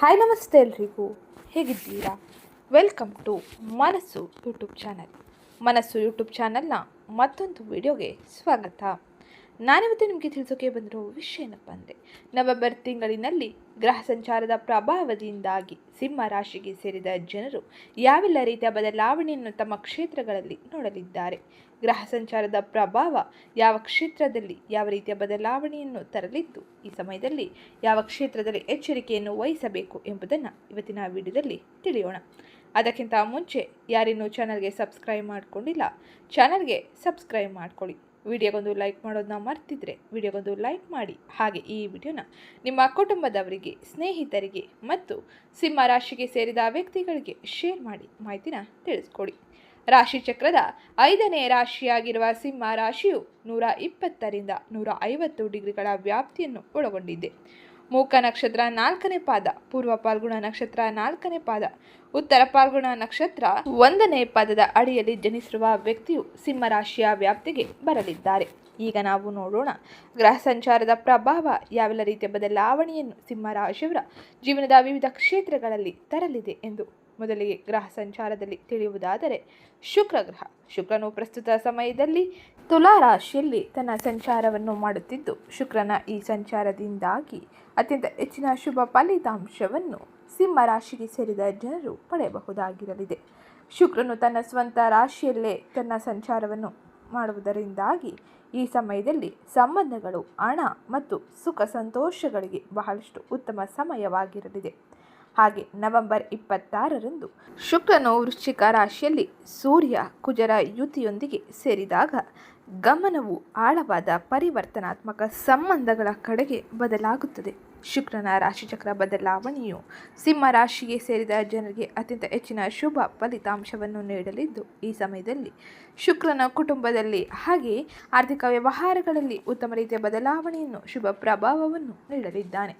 Hi ನಮಸ್ತೆ ಎಲ್ರಿಗೂ. ಹೇಗಿದ್ದೀರಾ? Welcome to Manassu YouTube channel. Manassu YouTube ಚಾನಲ್ನ ಮತ್ತೊಂದು ವಿಡಿಯೋಗೆ ಸ್ವಾಗತ. ನಾನಿವತ್ತು ನಿಮಗೆ ತಿಳಿಸೋಕೆ ಬಂದಿರೋ ವಿಷಯ ಏನಪ್ಪ ಅಂದರೆ, ನವೆಂಬರ್ ತಿಂಗಳಿನಲ್ಲಿ ಗ್ರಹ ಸಂಚಾರದ ಪ್ರಭಾವದಿಂದಾಗಿ ಸಿಂಹ ರಾಶಿಗೆ ಸೇರಿದ ಜನರು ಯಾವೆಲ್ಲ ರೀತಿಯ ಬದಲಾವಣೆಯನ್ನು ತಮ್ಮ ಕ್ಷೇತ್ರಗಳಲ್ಲಿ ನೋಡಲಿದ್ದಾರೆ? ಗ್ರಹ ಸಂಚಾರದ ಪ್ರಭಾವ ಯಾವ ಕ್ಷೇತ್ರದಲ್ಲಿ, ಯಾವ ರೀತಿಯ ಬದಲಾವಣೆಯನ್ನು ತರಲಿದ್ದು, ಈ ಸಮಯದಲ್ಲಿ ಯಾವ ಕ್ಷೇತ್ರದಲ್ಲಿ ಎಚ್ಚರಿಕೆಯನ್ನು ವಹಿಸಬೇಕು ಎಂಬುದನ್ನು ಇವತ್ತಿನ ವಿಡಿಯೋದಲ್ಲಿ ತಿಳಿಯೋಣ. ಅದಕ್ಕಿಂತ ಮುಂಚೆ ಯಾರಿನ್ನೂ ಚಾನಲ್ಗೆ ಸಬ್ಸ್ಕ್ರೈಬ್ ಮಾಡಿಕೊಂಡಿಲ್ಲ, ಚಾನಲ್ಗೆ ಸಬ್ಸ್ಕ್ರೈಬ್ ಮಾಡ್ಕೊಳ್ಳಿ. ವಿಡಿಯೋಗೊಂದು ಲೈಕ್ ಮಾಡೋದನ್ನ ಮರ್ತಿದ್ರೆ ವಿಡಿಯೋಗೊಂದು ಲೈಕ್ ಮಾಡಿ. ಹಾಗೆ ಈ ವಿಡಿಯೋನ ನಿಮ್ಮ ಕುಟುಂಬದವರಿಗೆ, ಸ್ನೇಹಿತರಿಗೆ ಮತ್ತು ಸಿಂಹ ರಾಶಿಗೆ ಸೇರಿದ ವ್ಯಕ್ತಿಗಳಿಗೆ ಶೇರ್ ಮಾಡಿ ಮಾಹಿತಿನ ತಿಳಿಸ್ಕೊಡಿ. ರಾಶಿ ಚಕ್ರದ ಐದನೇ ರಾಶಿಯಾಗಿರುವ ಸಿಂಹ ರಾಶಿಯು ನೂರ ಇಪ್ಪತ್ತರಿಂದ ನೂರ ಐವತ್ತು ಡಿಗ್ರಿಗಳ ವ್ಯಾಪ್ತಿಯನ್ನು ಒಳಗೊಂಡಿದೆ. ಮೂಕ ನಕ್ಷತ್ರ ನಾಲ್ಕನೇ ಪಾದ, ಪೂರ್ವ ಪಾಲ್ಗುಣ ನಕ್ಷತ್ರ ನಾಲ್ಕನೇ ಪಾದ, ಉತ್ತರ ಪಾಲ್ಗುಣ ನಕ್ಷತ್ರ ಒಂದನೇ ಪಾದದ ಅಡಿಯಲ್ಲಿ ಜನಿಸಿರುವ ವ್ಯಕ್ತಿಯು ಸಿಂಹರಾಶಿಯ ವ್ಯಾಪ್ತಿಗೆ ಬರಲಿದ್ದಾರೆ. ಈಗ ನಾವು ನೋಡೋಣ. ಗ್ರಹ ಸಂಚಾರದ ಪ್ರಭಾವ, ಯಾವೆಲ್ಲ ರೀತಿಯ ಬದಲಾವಣೆಯನ್ನು ಸಿಂಹರಾಶಿಯವರ ಜೀವನದ ವಿವಿಧ ಕ್ಷೇತ್ರಗಳಲ್ಲಿ ತರಲಿದೆ ಎಂದು ಮೊದಲಿಗೆ ಗ್ರಹ ಸಂಚಾರದಲ್ಲಿ ತಿಳಿಯುವುದಾದರೆ, ಶುಕ್ರ ಗ್ರಹ. ಶುಕ್ರನು ಪ್ರಸ್ತುತ ಸಮಯದಲ್ಲಿ ತುಲಾ ರಾಶಿಯಲ್ಲಿ ತನ್ನ ಸಂಚಾರವನ್ನು ಮಾಡುತ್ತಿದ್ದು, ಶುಕ್ರನ ಈ ಸಂಚಾರದಿಂದಾಗಿ ಅತ್ಯಂತ ಹೆಚ್ಚಿನ ಶುಭ ಫಲಿತಾಂಶವನ್ನು ಸಿಂಹ ರಾಶಿಗೆ ಸೇರಿದ ಜನರು ಪಡೆಯಬಹುದಾಗಿರಲಿದೆ. ಶುಕ್ರನು ತನ್ನ ಸ್ವಂತ ರಾಶಿಯಲ್ಲೇ ತನ್ನ ಸಂಚಾರವನ್ನು ಮಾಡುವುದರಿಂದಾಗಿ ಈ ಸಮಯದಲ್ಲಿ ಸಂಬಂಧಗಳು, ಹಣ ಮತ್ತು ಸುಖ ಸಂತೋಷಗಳಿಗೆ ಬಹಳಷ್ಟು ಉತ್ತಮ ಸಮಯವಾಗಿರಲಿದೆ. ಹಾಗೆ ನವೆಂಬರ್ ಇಪ್ಪತ್ತಾರರಂದು ಶುಕ್ರನು ವೃಶ್ಚಿಕ ರಾಶಿಯಲ್ಲಿ ಸೂರ್ಯ, ಕುಜರ ಯುತಿಯೊಂದಿಗೆ ಸೇರಿದಾಗ ಗಮನವು ಆಳವಾದ ಪರಿವರ್ತನಾತ್ಮಕ ಸಂಬಂಧಗಳ ಕಡೆಗೆ ಬದಲಾಗುತ್ತದೆ. ಶುಕ್ರನ ರಾಶಿಚಕ್ರ ಬದಲಾವಣೆಯು ಸಿಂಹ ರಾಶಿಗೆ ಸೇರಿದ ಜನರಿಗೆ ಅತ್ಯಂತ ಹೆಚ್ಚಿನ ಶುಭ ಫಲಿತಾಂಶವನ್ನು ನೀಡಲಿದ್ದು, ಈ ಸಮಯದಲ್ಲಿ ಶುಕ್ರನ ಕುಟುಂಬದಲ್ಲಿ ಹಾಗೆಯೇ ಆರ್ಥಿಕ ವ್ಯವಹಾರಗಳಲ್ಲಿ ಉತ್ತಮ ರೀತಿಯ ಬದಲಾವಣೆಯನ್ನು, ಶುಭ ಪ್ರಭಾವವನ್ನು ನೀಡಲಿದ್ದಾನೆ.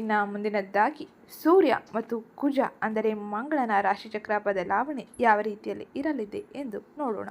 ಇನ್ನು ಮುಂದಿನದ್ದಾಗಿ ಸೂರ್ಯ ಮತ್ತು ಕುಜ ಅಂದರೆ ಮಂಗಳನ ರಾಶಿಚಕ್ರ ಬದಲಾವಣೆ ಯಾವ ರೀತಿಯಲ್ಲಿ ಇರಲಿದೆ ಎಂದು ನೋಡೋಣ.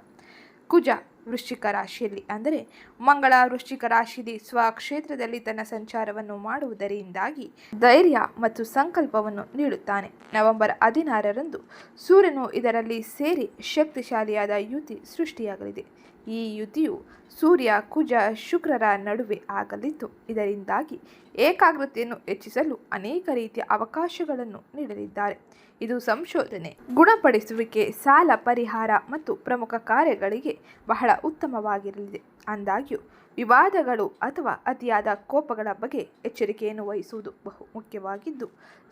ಕುಜ ವೃಶ್ಚಿಕ ರಾಶಿಯಲ್ಲಿ. ಅಂದರೆ ಮಂಗಳ ವೃಶ್ಚಿಕ ರಾಶಿಯಲ್ಲಿ ಸ್ವಕ್ಷೇತ್ರದಲ್ಲಿ ತನ್ನ ಸಂಚಾರವನ್ನು ಮಾಡುವುದರಿಂದಾಗಿ ಧೈರ್ಯ ಮತ್ತು ಸಂಕಲ್ಪವನ್ನು ನೀಡುತ್ತಾನೆ. ನವೆಂಬರ್ ಹದಿನಾರರಂದು ಸೂರ್ಯನು ಇದರಲ್ಲಿ ಸೇರಿ ಶಕ್ತಿಶಾಲಿಯಾದ ಯುತಿ ಸೃಷ್ಟಿಯಾಗಲಿದೆ. ಈ ಯುತಿಯು ಸೂರ್ಯ, ಕುಜ, ಶುಕ್ರರ ನಡುವೆ ಆಗಲಿದ್ದು, ಇದರಿಂದಾಗಿ ಏಕಾಗ್ರತೆಯನ್ನು ಹೆಚ್ಚಿಸಲು ಅನೇಕ ರೀತಿಯ ಅವಕಾಶಗಳನ್ನು ನೀಡಲಿದ್ದಾರೆ. ಇದು ಸಂಶೋಧನೆ, ಗುಣಪಡಿಸುವಿಕೆ, ಸಾಲ ಪರಿಹಾರ ಮತ್ತು ಪ್ರಮುಖ ಕಾರ್ಯಗಳಿಗೆ ಬಹಳ ಉತ್ತಮವಾಗಿರಲಿದೆ. ಅಂದಾಗ್ಯೂ, ವಿವಾದಗಳು ಅಥವಾ ಅತಿಯಾದ ಕೋಪಗಳ ಬಗ್ಗೆ ಎಚ್ಚರಿಕೆಯನ್ನು ವಹಿಸುವುದು ಬಹು ಮುಖ್ಯವಾಗಿದ್ದು,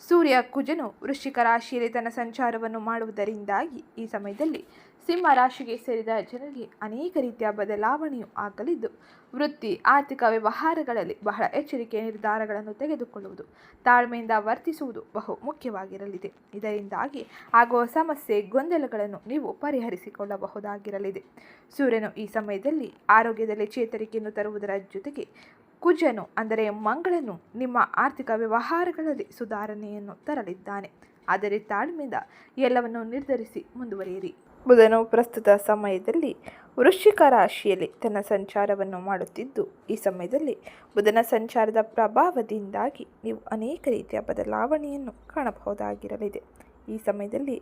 ಸೂರ್ಯ, ಕುಜನು ವೃಶ್ಚಿಕ ರಾಶಿಯಲ್ಲಿ ತನ್ನ ಸಂಚಾರವನ್ನು ಮಾಡುವುದರಿಂದಾಗಿ ಈ ಸಮಯದಲ್ಲಿ ಸಿಂಹ ರಾಶಿಗೆ ಸೇರಿದ ಜನರಿಗೆ ಅನೇಕ ರೀತಿಯ ಬದಲಾವಣೆಯು ಆಗಲಿದ್ದು, ವೃತ್ತಿ, ಆರ್ಥಿಕ ವ್ಯವಹಾರಗಳಲ್ಲಿ ಬಹಳ ಎಚ್ಚರಿಕೆ ನಿರ್ಧಾರಗಳನ್ನು ತೆಗೆದುಕೊಳ್ಳುವುದು, ತಾಳ್ಮೆಯಿಂದ ವರ್ತಿಸುವುದು ಬಹು ಮುಖ್ಯವಾಗಿರಲಿದೆ. ಇದರಿಂದಾಗಿ ಆಗುವ ಸಮಸ್ಯೆ, ಗೊಂದಲಗಳನ್ನು ನೀವು ಪರಿಹರಿಸಿಕೊಳ್ಳಬಹುದಾಗಿರಲಿದೆ. ಸೂರ್ಯನು ಈ ಸಮಯದಲ್ಲಿ ಆರೋಗ್ಯದಲ್ಲಿ ಚೇತರಿಕೆಯನ್ನು ತರುವುದರ ಜೊತೆಗೆ ಕುಜನು, ಅಂದರೆ ಮಂಗಳನು, ನಿಮ್ಮ ಆರ್ಥಿಕ ವ್ಯವಹಾರಗಳಲ್ಲಿ ಸುಧಾರಣೆಯನ್ನು ತರಲಿದ್ದಾನೆ. ಆದರೆ ತಾಳ್ಮೆಯಿಂದ ಎಲ್ಲವನ್ನು ನಿರ್ಧರಿಸಿ ಮುಂದುವರಿಯಿರಿ. ಬುಧನು ಪ್ರಸ್ತುತ ಸಮಯದಲ್ಲಿ ವೃಶ್ಚಿಕ ರಾಶಿಯಲ್ಲಿ ತನ್ನ ಸಂಚಾರವನ್ನು ಮಾಡುತ್ತಿದ್ದು, ಈ ಸಮಯದಲ್ಲಿ ಬುಧನ ಸಂಚಾರದ ಪ್ರಭಾವದಿಂದಾಗಿ ನೀವು ಅನೇಕ ರೀತಿಯ ಬದಲಾವಣೆಯನ್ನು ಕಾಣಬಹುದಾಗಿರಲಿದೆ. ಈ ಸಮಯದಲ್ಲಿ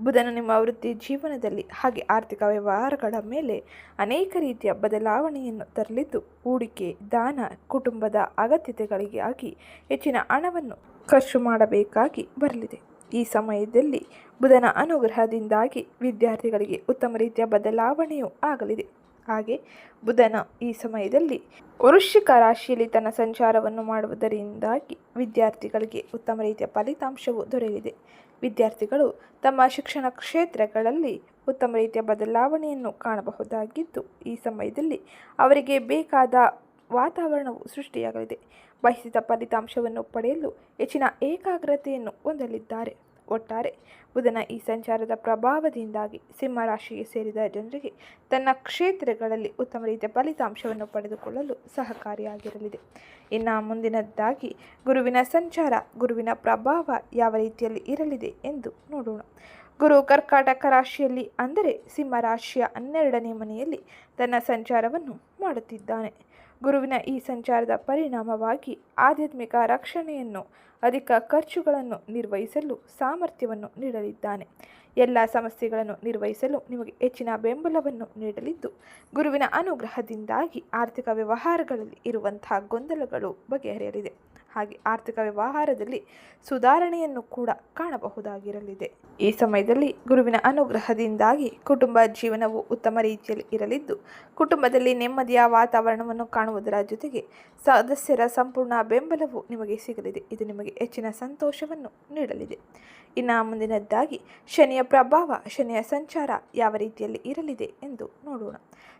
ಬುಧನು ನಿಮ್ಮ ವೃತ್ತಿ ಜೀವನದಲ್ಲಿ ಹಾಗೆ ಆರ್ಥಿಕ ವ್ಯವಹಾರಗಳ ಮೇಲೆ ಅನೇಕ ರೀತಿಯ ಬದಲಾವಣೆಯನ್ನು ತರಲಿದ್ದು, ಹೂಡಿಕೆ, ದಾನ, ಕುಟುಂಬದ ಅಗತ್ಯತೆಗಳಿಗಾಗಿ ಹೆಚ್ಚಿನ ಹಣವನ್ನು ಖರ್ಚು ಮಾಡಬೇಕಾಗಿ ಬರಲಿದೆ. ಈ ಸಮಯದಲ್ಲಿ ಬುಧನ ಅನುಗ್ರಹದಿಂದಾಗಿ ವಿದ್ಯಾರ್ಥಿಗಳಿಗೆ ಉತ್ತಮ ರೀತಿಯ ಬದಲಾವಣೆಯು ಆಗಲಿದೆ. ಹಾಗೆ ಬುಧನ ಈ ಸಮಯದಲ್ಲಿ ವೃಶ್ಚಿಕ ರಾಶಿಯಲ್ಲಿ ತನ್ನ ಸಂಚಾರವನ್ನು ಮಾಡುವುದರಿಂದಾಗಿ ವಿದ್ಯಾರ್ಥಿಗಳಿಗೆ ಉತ್ತಮ ರೀತಿಯ ಫಲಿತಾಂಶವು ದೊರೆಯಲಿದೆ. ವಿದ್ಯಾರ್ಥಿಗಳು ತಮ್ಮ ಶಿಕ್ಷಣ ಕ್ಷೇತ್ರಗಳಲ್ಲಿ ಉತ್ತಮ ರೀತಿಯ ಬದಲಾವಣೆಯನ್ನು ಕಾಣಬಹುದಾಗಿದ್ದು, ಈ ಸಮಯದಲ್ಲಿ ಅವರಿಗೆ ಬೇಕಾದ ವಾತಾವರಣವು ಸೃಷ್ಟಿಯಾಗಲಿದೆ. ಬಯಸಿದ ಫಲಿತಾಂಶವನ್ನು ಪಡೆಯಲು ಹೆಚ್ಚಿನ ಏಕಾಗ್ರತೆಯನ್ನು ಹೊಂದಲಿದ್ದಾರೆ. ಒಟ್ಟಾರೆ, ಬುಧನ ಈ ಸಂಚಾರದ ಪ್ರಭಾವದಿಂದಾಗಿ ಸಿಂಹರಾಶಿಗೆ ಸೇರಿದ ಜನರಿಗೆ ತನ್ನ ಕ್ಷೇತ್ರಗಳಲ್ಲಿ ಉತ್ತಮ ರೀತಿಯ ಫಲಿತಾಂಶವನ್ನು ಪಡೆದುಕೊಳ್ಳಲು ಸಹಕಾರಿಯಾಗಿರಲಿದೆ. ಇನ್ನು ಮುಂದಿನದ್ದಾಗಿ ಗುರುವಿನ ಸಂಚಾರ, ಗುರುವಿನ ಪ್ರಭಾವ ಯಾವ ರೀತಿಯಲ್ಲಿ ಇರಲಿದೆ ಎಂದು ನೋಡೋಣ. ಗುರು ಕರ್ಕಾಟಕ ರಾಶಿಯಲ್ಲಿ ಅಂದರೆ ಸಿಂಹರಾಶಿಯ ಹನ್ನೆರಡನೇ ಮನೆಯಲ್ಲಿ ತನ್ನ ಸಂಚಾರವನ್ನು ಮಾಡುತ್ತಿದ್ದಾನೆ. ಗುರುವಿನ ಈ ಸಂಚಾರದ ಪರಿಣಾಮವಾಗಿ ಆಧ್ಯಾತ್ಮಿಕ ರಕ್ಷಣೆಯನ್ನು, ಅಧಿಕ ಖರ್ಚುಗಳನ್ನು ನಿರ್ವಹಿಸಲು ಸಾಮರ್ಥ್ಯವನ್ನು ನೀಡಲಿದ್ದಾನೆ. ಎಲ್ಲ ಸಮಸ್ಯೆಗಳನ್ನು ನಿರ್ವಹಿಸಲು ನಿಮಗೆ ಹೆಚ್ಚಿನ ಬೆಂಬಲವನ್ನು ನೀಡಲಿದ್ದು, ಗುರುವಿನ ಅನುಗ್ರಹದಿಂದಾಗಿ ಆರ್ಥಿಕ ವ್ಯವಹಾರಗಳಲ್ಲಿ ಇರುವಂತಹ ಗೊಂದಲಗಳು ಬಗೆಹರಿಯಲಿದೆ. ಹಾಗೆ ಆರ್ಥಿಕ ವ್ಯವಹಾರದಲ್ಲಿ ಸುಧಾರಣೆಯನ್ನು ಕೂಡ ಕಾಣಬಹುದಾಗಿರಲಿದೆ. ಈ ಸಮಯದಲ್ಲಿ ಗುರುವಿನ ಅನುಗ್ರಹದಿಂದಾಗಿ ಕುಟುಂಬ ಜೀವನವು ಉತ್ತಮ ರೀತಿಯಲ್ಲಿ ಇರಲಿದ್ದು, ಕುಟುಂಬದಲ್ಲಿ ನೆಮ್ಮದಿಯ ವಾತಾವರಣವನ್ನು ಕಾಣುವುದರ ಜೊತೆಗೆ ಸದಸ್ಯರ ಸಂಪೂರ್ಣ ಬೆಂಬಲವು ನಿಮಗೆ ಸಿಗಲಿದೆ. ಇದು ನಿಮಗೆ ಹೆಚ್ಚಿನ ಸಂತೋಷವನ್ನು ನೀಡಲಿದೆ. ಇನ್ನು ಮುಂದಿನದ್ದಾಗಿ, ಶನಿಯ ಪ್ರಭಾವ, ಶನಿಯ ಸಂಚಾರ ಯಾವ ರೀತಿಯಲ್ಲಿ ಇರಲಿದೆ ಎಂದು ನೋಡೋಣ.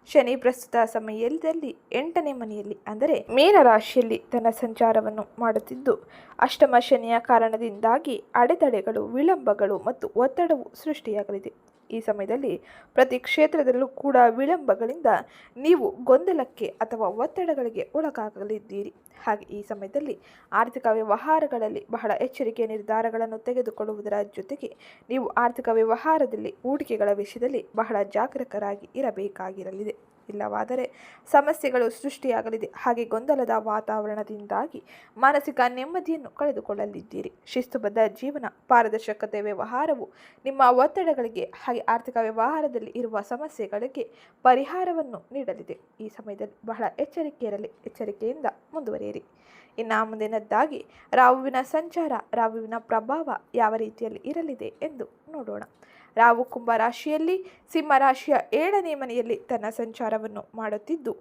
ಶನಿ ಪ್ರಸ್ತುತ ಸಮಯದಲ್ಲಿ ಎಂಟನೇ ಮನೆಯಲ್ಲಿ, ಅಂದರೆ ಮೀನರಾಶಿಯಲ್ಲಿ ತನ್ನ ಸಂಚಾರವನ್ನು ಮಾಡುತ್ತಿದ್ದು, ಅಷ್ಟಮ ಶನಿಯ ಕಾರಣದಿಂದಾಗಿ ಅಡೆತಡೆಗಳು, ವಿಳಂಬಗಳು ಮತ್ತು ಒತ್ತಡವು ಸೃಷ್ಟಿಯಾಗಲಿದೆ. ಈ ಸಮಯದಲ್ಲಿ ಪ್ರತಿ ಕ್ಷೇತ್ರದಲ್ಲೂ ಕೂಡ ವಿಳಂಬಗಳಿಂದ ನೀವು ಗೊಂದಲಕ್ಕೆ ಅಥವಾ ಒತ್ತಡಗಳಿಗೆ ಒಳಗಾಗಲಿದ್ದೀರಿ. ಹಾಗೆ ಈ ಸಮಯದಲ್ಲಿ ಆರ್ಥಿಕ ವ್ಯವಹಾರಗಳಲ್ಲಿ ಬಹಳ ಎಚ್ಚರಿಕೆಯ ನಿರ್ಧಾರಗಳನ್ನು ತೆಗೆದುಕೊಳ್ಳುವುದರ ಜೊತೆಗೆ ನೀವು ಆರ್ಥಿಕ ವ್ಯವಹಾರದಲ್ಲಿ ಹೂಡಿಕೆಗಳ ವಿಷಯದಲ್ಲಿ ಬಹಳ ಜಾಗರೂಕರಾಗಿ ಇರಬೇಕಾಗಿರಲಿದೆ. ಇಲ್ಲವಾದರೆ ಸಮಸ್ಯೆಗಳು ಸೃಷ್ಟಿಯಾಗಲಿದೆ. ಹಾಗೆ ಗೊಂದಲದ ವಾತಾವರಣದಿಂದಾಗಿ ಮಾನಸಿಕ ನೆಮ್ಮದಿಯನ್ನು ಕಳೆದುಕೊಳ್ಳಲಿದ್ದೀರಿ. ಶಿಸ್ತುಬದ್ಧ ಜೀವನ, ಪಾರದರ್ಶಕತೆ ವ್ಯವಹಾರವು ನಿಮ್ಮ ಒತ್ತಡಗಳಿಗೆ ಹಾಗೆ ಆರ್ಥಿಕ ವ್ಯವಹಾರದಲ್ಲಿ ಇರುವ ಸಮಸ್ಯೆಗಳಿಗೆ ಪರಿಹಾರವನ್ನು ನೀಡಲಿದೆ. ಈ ಸಮಯದಲ್ಲಿ ಬಹಳ ಎಚ್ಚರಿಕೆ ಇರಲಿ ಎಚ್ಚರಿಕೆಯಿಂದ ಮುಂದುವರಿಯಿರಿ. ಇನ್ನು ಮುಂದಿನದ್ದಾಗಿ, ರಾಹುವಿನ ಸಂಚಾರ, ರಾಹುವಿನ ಪ್ರಭಾವ ಯಾವ ರೀತಿಯಲ್ಲಿ ಇರಲಿದೆ ಎಂದು ನೋಡೋಣ. ರಾಹು ಕುಂಭ ರಾಶಿಯಲ್ಲಿ ಸಿಂಹ ರಾಶಿಯ ಏಳನೇ ಮನೆಯಲ್ಲಿ ತನ್ನ ಸಂಚಾರವನ್ನು ಮಾಡುತ್ತಿದ್ದು,